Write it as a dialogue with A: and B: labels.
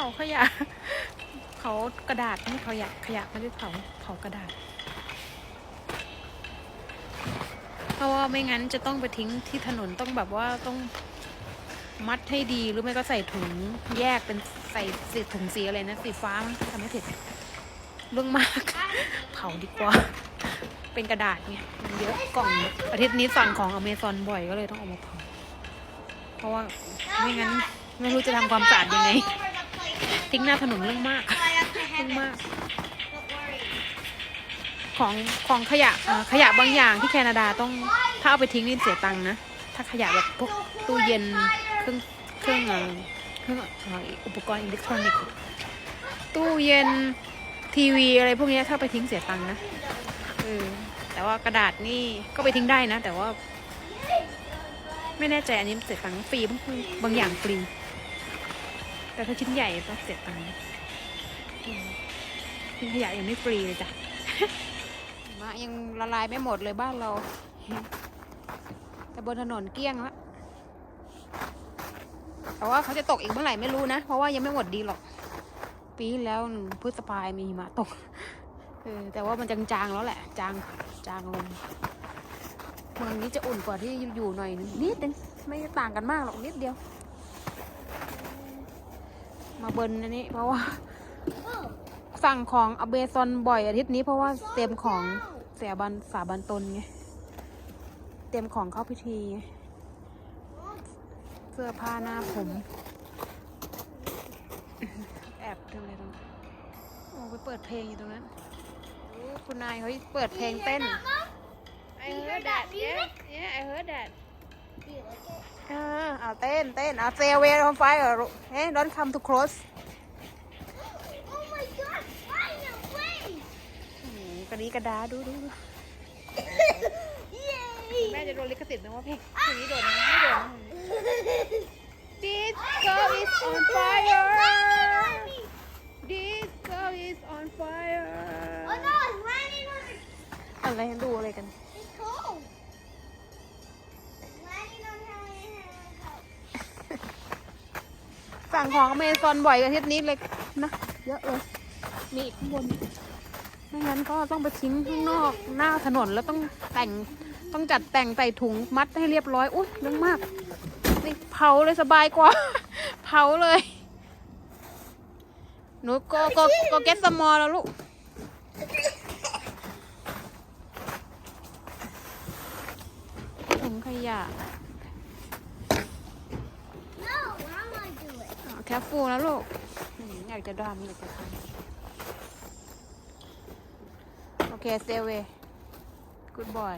A: ผาขยะเผากระดาษไม่เขาอยากขยะไม่ได้เผาเผากระดาษ เพราะว่าไม่งั้นจะต้องไปทิ้งที่ถนนต้องแบบว่าต้องมัดให้ดีหรือไม่ก็ใส่ถุงแยกเป็นใส่สีถุงสีอะไรนะสีฟ้ามั้งทำไม่ผิดเรื่องมาก เผาดีกว่า เป็นกระดาษไงมันเยอะกล่องอะอาทิตย์นี้สั่งของอเมซอนบ่อยก็เลยต้องเอามาเผาเพราะว่าไม่งั้นไม่รู้จะทำความสะอาดยังไง ทิ้งหน้าถนนเรื่องมากเรื่องมาก ของของขยะขยะบางอย่างที่แคนาดาต้องถ้าเอาไปทิ้งนี่เสียตังค์นะ ถ้าขยะแบบพวกตู้เย็นเครื่องเครื่องเครื่องอุปกรณ์อิเล็กทรอนิกส์ตู้เย็นทีวีอะไรพวกนี้ถ้าไปทิ้งเสียตังค์นะเออแต่ว่ากระดาษนี่ก็ไปทิ้งได้นะ แต่ว่า ไม่แน่ใจอันนี้เสียตังค์ฟรีบางบางอย่างฟรี แต่ถ้าชิ้นใหญ่ก็เสียตังค์ทิ้งขยะยังไม่ฟรีเลยจ้ะมะยังละลายไม่หมดเลยบ้านเรา แต่บนถนนเกลี้ยงและแต่ว่าเขาจะตกอีกเมื่อไหร่ไม่รู้นะ เพราะว่ายังไม่หมดดีหรอก ปีแล้วหนึ่งพฤษภามีหิมะตกเออแต่ว่ามันจางๆแล้วแหละ จางจางลงเมืองนี้จะอุ่นกว่าที่อยู่หน่อยนิดนึงไม่ต่างกันมากหรอกนิดเดียว มาเบิร์นอันนี้ เพราะว่า สั่งของอเบซอนบ่อยอาทิตย์นี้เพราะว่าเตรียมของเสียบันสาบันตนไง เตรียมของเข้าพิธีไงเสื้อผ้าหน้าผม แอบทำอะไรตรงนั้นโอ้ไปเปิดเพลงอยู่ตรงนั้นโอ้คุณนายเขาเปิดเพลงเต้น I heard that yeah yeah I heard that อ่าเอาเต้นเต้นเอา stay away from fire เฮ้ย don't come too close
B: Oh my god, fire away!
A: โอ้โหกระดีกระดาดูดูดู
B: Yay!
A: แม่จะโดนลิขสิทธิ์นะว่าเพลงเพลงนี้โดนนะไม่โดนนะ This girl is on fire This girl is on fire
B: Oh no, it's landing on her.
A: อะไรดูอะไรกัน สั่งของอเมซอนบ่อยอาทิตย์นี้เลยนะเยอะเลยมีอีกข้างบนไม่งั้นก็ต้องไปทิ้งข้างนอกหน้าถนนแล้วต้องแต่งต้องจัดแต่งใส่ถุงมัดให้เรียบร้อยอุ้ยเรื่องมากนี่เผาเลยสบายกว่า เผาเลยหนูก็ก็ก็เก็ตสมอลแล้วลูกถุงขยะ แคฟูนะลูกอยากจะดามอยากจะทำโอเคเซเวกูดบอย